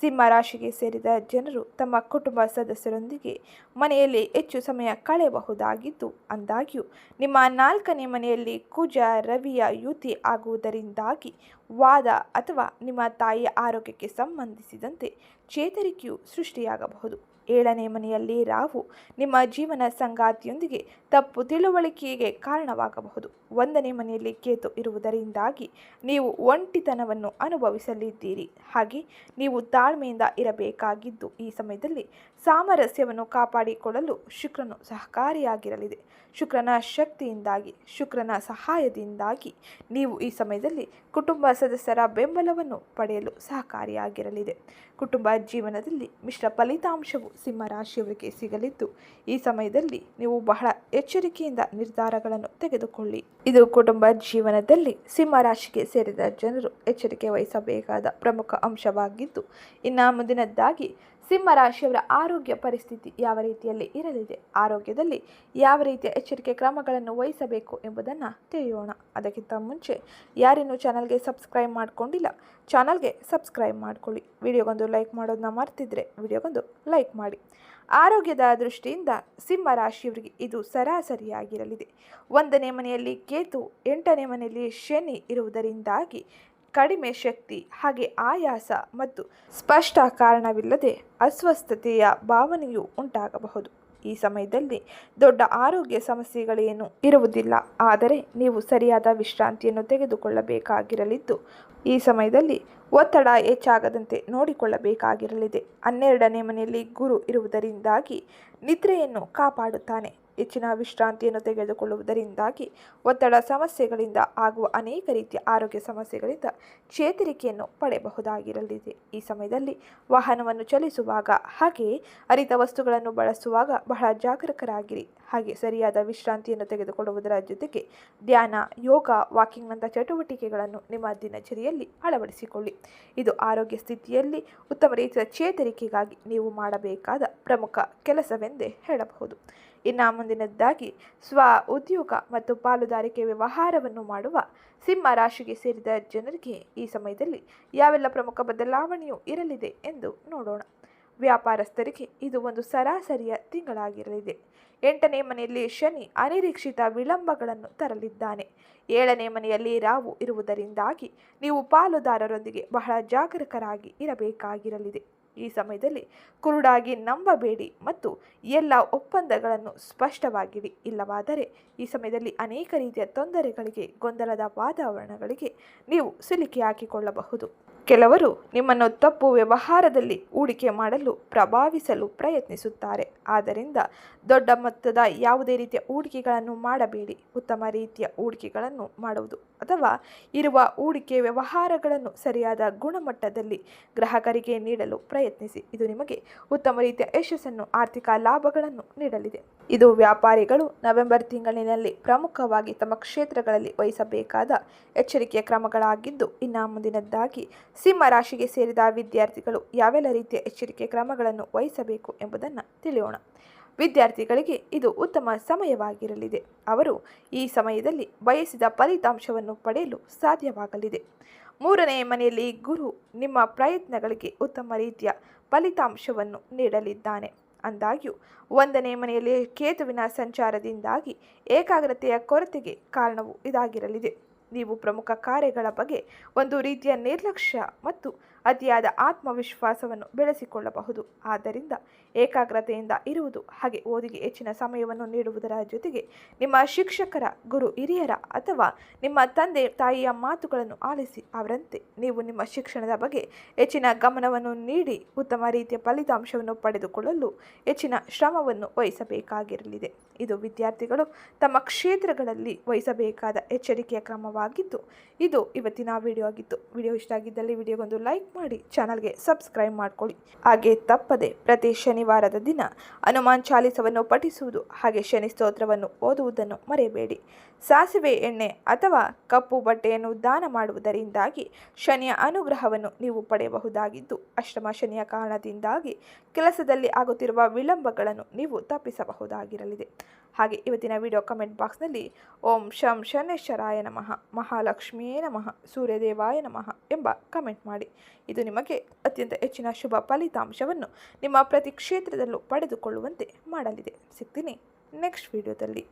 ಸಿಂಹ ರಾಶಿಗೆ ಸೇರಿದ ಜನರು ತಮ್ಮ ಕುಟುಂಬ ಸದಸ್ಯರೊಂದಿಗೆ ಮನೆಯಲ್ಲಿ ಹೆಚ್ಚು ಸಮಯ ಕಳೆಯಬಹುದಾಗಿದ್ದು ಅಂದಾಗ್ಯೂ, ನಿಮ್ಮ ನಾಲ್ಕನೇ ಮನೆಯಲ್ಲಿ ಕುಜ, ರವಿಯ ಯುತಿ ಆಗುವುದರಿಂದಾಗಿ ವಾದ ಅಥವಾ ನಿಮ್ಮ ತಾಯಿಯ ಆರೋಗ್ಯಕ್ಕೆ ಸಂಬಂಧಿಸಿದಂತೆ ಚೇತರಿಕೆಯು ಸೃಷ್ಟಿಯಾಗಬಹುದು. ಏಳನೇ ಮನೆಯಲ್ಲಿ ರಾಹು ನಿಮ್ಮ ಜೀವನ ಸಂಗಾತಿಯೊಂದಿಗೆ ತಪ್ಪು ತಿಳುವಳಿಕೆಗೆ ಕಾರಣವಾಗಬಹುದು. ಒಂದನೇ ಮನೆಯಲ್ಲಿ ಕೇತು ಇರುವುದರಿಂದಾಗಿ ನೀವು ಒಂಟಿತನವನ್ನು ಅನುಭವಿಸಲಿದ್ದೀರಿ. ಹಾಗೆ ನೀವು ತಾಳ್ಮೆಯಿಂದ ಇರಬೇಕಾಗಿದ್ದು ಈ ಸಮಯದಲ್ಲಿ ಸಾಮರಸ್ಯವನ್ನು ಕಾಪಾಡಿಕೊಳ್ಳಲು ಶುಕ್ರನು ಸಹಕಾರಿಯಾಗಿರಲಿದೆ. ಶುಕ್ರನ ಶಕ್ತಿಯಿಂದಾಗಿ, ಶುಕ್ರನ ಸಹಾಯದಿಂದಾಗಿ ನೀವು ಈ ಸಮಯದಲ್ಲಿ ಕುಟುಂಬ ಸದಸ್ಯರ ಬೆಂಬಲವನ್ನು ಪಡೆಯಲು ಸಹಕಾರಿಯಾಗಿರಲಿದೆ. ಕುಟುಂಬ ಜೀವನದಲ್ಲಿ ಮಿಶ್ರ ಫಲಿತಾಂಶವು ಸಿಂಹ ರಾಶಿಯವರಿಗೆ ಸಿಗಲಿದ್ದು, ಈ ಸಮಯದಲ್ಲಿ ನೀವು ಬಹಳ ಎಚ್ಚರಿಕೆಯಿಂದ ನಿರ್ಧಾರಗಳನ್ನು ತೆಗೆದುಕೊಳ್ಳಿ. ಇದು ಕುಟುಂಬ ಜೀವನದಲ್ಲಿ ಸಿಂಹ ರಾಶಿಗೆ ಸೇರಿದ ಜನರು ಎಚ್ಚರಿಕೆ ವಹಿಸಬೇಕಾದ ಪ್ರಮುಖ ಅಂಶವಾಗಿದ್ದು, ಇನ್ನು ಮುಂದಿನದ್ದಾಗಿ ಸಿಂಹ ರಾಶಿಯವರ ಆರೋಗ್ಯ ಪರಿಸ್ಥಿತಿ ಯಾವ ರೀತಿಯಲ್ಲಿ ಇರಲಿದೆ? ಆರೋಗ್ಯದಲ್ಲಿ ಯಾವ ರೀತಿಯ ಎಚ್ಚರಿಕೆ ಕ್ರಮಗಳನ್ನು ವಹಿಸಬೇಕು ಎಂಬುದನ್ನು ತಿಳಿಯೋಣ. ಅದಕ್ಕಿಂತ ಮುಂಚೆ ಯಾರಿನ್ನೂ ಚಾನಲ್ಗೆ ಸಬ್ಸ್ಕ್ರೈಬ್ ಮಾಡಿಕೊಂಡಿಲ್ಲ, ಚಾನಲ್ಗೆ ಸಬ್ಸ್ಕ್ರೈಬ್ ಮಾಡ್ಕೊಳ್ಳಿ. ವಿಡಿಯೋಗೊಂದು ಲೈಕ್ ಮಾಡೋದನ್ನ ಮರ್ತಿದ್ರೆ ವಿಡಿಯೋಗೊಂದು ಲೈಕ್ ಮಾಡಿ. ಆರೋಗ್ಯದ ದೃಷ್ಟಿಯಿಂದ ಸಿಂಹ ರಾಶಿಯವರಿಗೆ ಇದು ಸರಾಸರಿಯಾಗಿರಲಿದೆ. ಒಂದನೇ ಮನೆಯಲ್ಲಿ ಕೇತು, ಎಂಟನೇ ಮನೆಯಲ್ಲಿ ಶನಿ ಇರುವುದರಿಂದಾಗಿ ಕಡಿಮೆ ಶಕ್ತಿ, ಹಾಗೆ ಆಯಾಸ ಮತ್ತು ಸ್ಪಷ್ಟ ಕಾರಣವಿಲ್ಲದೆ ಅಸ್ವಸ್ಥತೆಯ ಭಾವನೆಯು ಉಂಟಾಗಬಹುದು. ಈ ಸಮಯದಲ್ಲಿ ದೊಡ್ಡ ಆರೋಗ್ಯ ಸಮಸ್ಯೆಗಳೇನು ಇರುವುದಿಲ್ಲ. ಆದರೆ ನೀವು ಸರಿಯಾದ ವಿಶ್ರಾಂತಿಯನ್ನು ತೆಗೆದುಕೊಳ್ಳಬೇಕಾಗಿರಲಿದ್ದು, ಈ ಸಮಯದಲ್ಲಿ ಒತ್ತಡ ಹೆಚ್ಚಾಗದಂತೆ ನೋಡಿಕೊಳ್ಳಬೇಕಾಗಿರಲಿದೆ. ಹನ್ನೆರಡನೇ ಮನೆಯಲ್ಲಿ ಗುರು ಇರುವುದರಿಂದಾಗಿ ನಿದ್ರೆಯನ್ನು ಕಾಪಾಡುತ್ತಾನೆ. ಹೆಚ್ಚಿನ ವಿಶ್ರಾಂತಿಯನ್ನು ತೆಗೆದುಕೊಳ್ಳುವುದರಿಂದಾಗಿ ಒತ್ತಡ ಸಮಸ್ಯೆಗಳಿಂದ ಆಗುವ ಅನೇಕ ರೀತಿಯ ಆರೋಗ್ಯ ಸಮಸ್ಯೆಗಳಿಂದ ಚೇತರಿಕೆಯನ್ನು ಪಡೆಯಬಹುದಾಗಿರಲಿದೆ. ಈ ಸಮಯದಲ್ಲಿ ವಾಹನವನ್ನು ಚಲಿಸುವಾಗ ಹಾಗೆಯೇ ಅರಿತ ವಸ್ತುಗಳನ್ನು ಬಳಸುವಾಗ ಬಹಳ ಜಾಗರೂಕರಾಗಿರಿ. ಹಾಗೆ ಸರಿಯಾದ ವಿಶ್ರಾಂತಿಯನ್ನು ತೆಗೆದುಕೊಳ್ಳುವುದರ ಜೊತೆಗೆ ಧ್ಯಾನ, ಯೋಗ ವಾಕಿಂಗ್ನಂಥ ಚಟುವಟಿಕೆಗಳನ್ನು ನಿಮ್ಮ ದಿನಚರಿಯಲ್ಲಿ ಅಳವಡಿಸಿಕೊಳ್ಳಿ. ಇದು ಆರೋಗ್ಯ ಸ್ಥಿತಿಯಲ್ಲಿ ಉತ್ತಮ ರೀತಿಯ ಚೇತರಿಕೆಗಾಗಿ ನೀವು ಮಾಡಬೇಕಾದ ಪ್ರಮುಖ ಕೆಲಸವೆಂದೇ ಹೇಳಬಹುದು. ಇನ್ನು ಮುಂದಿನದ್ದಾಗಿ ಸ್ವ ಉದ್ಯೋಗ ಮತ್ತು ಪಾಲುದಾರಿಕೆ ವ್ಯವಹಾರವನ್ನು ಮಾಡುವ ಸಿಂಹ ರಾಶಿಗೆ ಸೇರಿದ ಜನರಿಗೆ ಈ ಸಮಯದಲ್ಲಿ ಯಾವೆಲ್ಲ ಪ್ರಮುಖ ಬದಲಾವಣೆಯೂ ಇರಲಿದೆ ಎಂದು ನೋಡೋಣ. ವ್ಯಾಪಾರಸ್ಥರಿಗೆ ಇದು ಒಂದು ಸರಾಸರಿಯ ತಿಂಗಳಾಗಿರಲಿದೆ. ಎಂಟನೇ ಮನೆಯಲ್ಲಿ ಶನಿ ಅನಿರೀಕ್ಷಿತ ವಿಳಂಬಗಳನ್ನು ತರಲಿದ್ದಾನೆ. ಏಳನೇ ಮನೆಯಲ್ಲಿ ರಾವು ಇರುವುದರಿಂದಾಗಿ ನೀವು ಪಾಲುದಾರರೊಂದಿಗೆ ಬಹಳ ಜಾಗರೂಕರಾಗಿ ಇರಬೇಕಾಗಿರಲಿದೆ. ಈ ಸಮಯದಲ್ಲಿ ಕುರುಡಾಗಿ ನಂಬಬೇಡಿ ಮತ್ತು ಎಲ್ಲ ಒಪ್ಪಂದಗಳನ್ನು ಸ್ಪಷ್ಟವಾಗಿಡಿ. ಇಲ್ಲವಾದರೆ ಈ ಸಮಯದಲ್ಲಿ ಅನೇಕ ರೀತಿಯ ತೊಂದರೆಗಳಿಗೆ, ಗೊಂದಲದ ವಾತಾವರಣಗಳಿಗೆ ನೀವು ಸಿಲುಕಿ ಹಾಕಿಕೊಳ್ಳಬಹುದು ಕೆಲವರು ನಿಮ್ಮನ್ನು ತಪ್ಪು ವ್ಯವಹಾರದಲ್ಲಿ ಹೂಡಿಕೆ ಮಾಡಲು ಪ್ರಭಾವಿಸಲು ಪ್ರಯತ್ನಿಸುತ್ತಾರೆ. ಆದ್ದರಿಂದ ದೊಡ್ಡ ಮೊತ್ತದ ಯಾವುದೇ ರೀತಿಯ ಹೂಡಿಕೆಗಳನ್ನು ಮಾಡಬೇಡಿ. ಉತ್ತಮ ರೀತಿಯ ಹೂಡಿಕೆಗಳನ್ನು ಮಾಡುವುದು ಅಥವಾ ಇರುವ ಹೂಡಿಕೆ ವ್ಯವಹಾರಗಳನ್ನು ಸರಿಯಾದ ಗುಣಮಟ್ಟದಲ್ಲಿ ಗ್ರಾಹಕರಿಗೆ ನೀಡಲು ಪ್ರಯತ್ನಿಸಿ. ಇದು ನಿಮಗೆ ಉತ್ತಮ ರೀತಿಯ ಯಶಸ್ಸನ್ನು, ಆರ್ಥಿಕ ಲಾಭಗಳನ್ನು ನೀಡಲಿದೆ. ಇದು ವ್ಯಾಪಾರಿಗಳು ನವೆಂಬರ್ ತಿಂಗಳಿನಲ್ಲಿ ಪ್ರಮುಖವಾಗಿ ತಮ್ಮ ಕ್ಷೇತ್ರಗಳಲ್ಲಿ ವಹಿಸಬೇಕಾದ ಎಚ್ಚರಿಕೆಯ ಕ್ರಮಗಳಾಗಿದ್ದು, ಇನ್ನು ಮುಂದಿನದ್ದಾಗಿ ಸಿಂಹ ರಾಶಿಗೆ ಸೇರಿದ ವಿದ್ಯಾರ್ಥಿಗಳು ಯಾವೆಲ್ಲ ರೀತಿಯ ಎಚ್ಚರಿಕೆ ಕ್ರಮಗಳನ್ನು ವಹಿಸಬೇಕು ಎಂಬುದನ್ನು ತಿಳಿಯೋಣ. ವಿದ್ಯಾರ್ಥಿಗಳಿಗೆ ಇದು ಉತ್ತಮ ಸಮಯವಾಗಿರಲಿದೆ. ಅವರು ಈ ಸಮಯದಲ್ಲಿ ಬಯಸಿದ ಫಲಿತಾಂಶವನ್ನು ಪಡೆಯಲು ಸಾಧ್ಯವಾಗಲಿದೆ. ಮೂರನೇ ಮನೆಯಲ್ಲಿ ಗುರು ನಿಮ್ಮ ಪ್ರಯತ್ನಗಳಿಗೆ ಉತ್ತಮ ರೀತಿಯ ಫಲಿತಾಂಶವನ್ನು ನೀಡಲಿದ್ದಾನೆ. ಅಂದಾಗ್ಯೂ, ಒಂದನೇ ಮನೆಯಲ್ಲಿ ಕೇತುವಿನ ಸಂಚಾರದಿಂದಾಗಿ ಏಕಾಗ್ರತೆಯ ಕೊರತೆಗೆ ಕಾರಣವು ಇದಾಗಿರಲಿದೆ. ನೀವು ಪ್ರಮುಖ ಕಾರ್ಯಗಳ ಬಗ್ಗೆ ಒಂದು ರೀತಿಯ ನಿರ್ಲಕ್ಷ್ಯ ಮತ್ತು ಅತಿಯಾದ ಆತ್ಮವಿಶ್ವಾಸವನ್ನು ಬೆಳೆಸಿಕೊಳ್ಳಬಹುದು. ಆದ್ದರಿಂದ ಏಕಾಗ್ರತೆಯಿಂದ ಇರುವುದು ಹಾಗೆ ಓದಿಗೆ ಹೆಚ್ಚಿನ ಸಮಯವನ್ನು ನೀಡುವುದರ ಜೊತೆಗೆ ನಿಮ್ಮ ಶಿಕ್ಷಕರ, ಗುರು ಹಿರಿಯರ ಅಥವಾ ನಿಮ್ಮ ತಂದೆ, ತಾಯಿಯ ಮಾತುಗಳನ್ನು ಆಲಿಸಿ ಅವರಂತೆ ನೀವು ನಿಮ್ಮ ಶಿಕ್ಷಣದ ಬಗ್ಗೆ ಹೆಚ್ಚಿನ ಗಮನವನ್ನು ನೀಡಿ ಉತ್ತಮ ರೀತಿಯ ಫಲಿತಾಂಶವನ್ನು ಪಡೆದುಕೊಳ್ಳಲು ಹೆಚ್ಚಿನ ಶ್ರಮವನ್ನು ವಹಿಸಬೇಕಾಗಿರಲಿದೆ. ಇದು ವಿದ್ಯಾರ್ಥಿಗಳು ತಮ್ಮ ಕ್ಷೇತ್ರಗಳಲ್ಲಿ ವಹಿಸಬೇಕಾದ ಎಚ್ಚರಿಕೆಯ ಕ್ರಮವಾಗಿದ್ದು, ಇದು ಇವತ್ತಿನ ವಿಡಿಯೋ ಆಗಿತ್ತು. ವಿಡಿಯೋ ಇಷ್ಟ ಆಗಿದ್ದಲ್ಲಿ ವಿಡಿಯೋಗೊಂದು ಲೈಕ್ ಮಾಡಿ ಚಾನಲ್ಗೆ ಸಬ್ಸ್ಕ್ರೈಬ್ ಮಾಡ್ಕೊಳ್ಳಿ. ಹಾಗೆ ತಪ್ಪದೆ ಪ್ರತಿ ಶನಿವಾರದ ದಿನ ಹನುಮಾನ್ ಚಾಲಿಸವನ್ನು ಪಠಿಸುವುದು ಹಾಗೆ ಶನಿ ಸ್ತೋತ್ರವನ್ನು ಓದುವುದನ್ನು ಮರೆಯಬೇಡಿ. ಸಾಸಿವೆ ಎಣ್ಣೆ ಅಥವಾ ಕಪ್ಪು ಬಟ್ಟೆಯನ್ನು ದಾನ ಮಾಡುವುದರಿಂದಾಗಿ ಶನಿಯ ಅನುಗ್ರಹವನ್ನು ನೀವು ಪಡೆಯಬಹುದಾಗಿದ್ದು, ಅಷ್ಟಮ ಶನಿಯ ಕಾರಣದಿಂದಾಗಿ ಕೆಲಸದಲ್ಲಿ ಆಗುತ್ತಿರುವ ವಿಳಂಬಗಳನ್ನು ನೀವು ತಪ್ಪಿಸಬಹುದಾಗಿರಲಿದೆ. ಹಾಗೆ ಇವತ್ತಿನ ವಿಡಿಯೋ ಕಮೆಂಟ್ ಬಾಕ್ಸ್ನಲ್ಲಿ ಓಂ ಶಂ ಶನೇಶ್ವರಾಯ ನಮಃ, ಮಹಾಲಕ್ಷ್ಮಿಯೇ ನಮಃ, ಸೂರ್ಯದೇವಾಯ ನಮಃ ಎಂಬ ಕಮೆಂಟ್ ಮಾಡಿ. ಇದು ನಿಮಗೆ ಅತ್ಯಂತ ಹೆಚ್ಚಿನ ಶುಭ ಫಲಿತಾಂಶವನ್ನು ನಿಮ್ಮ ಪ್ರತಿ ಕ್ಷೇತ್ರದಲ್ಲೂ ಪಡೆದುಕೊಳ್ಳುವಂತೆ ಮಾಡಲಿದೆ. ಸಿಗ್ತೀನಿ ನೆಕ್ಸ್ಟ್ ವಿಡಿಯೋದಲ್ಲಿ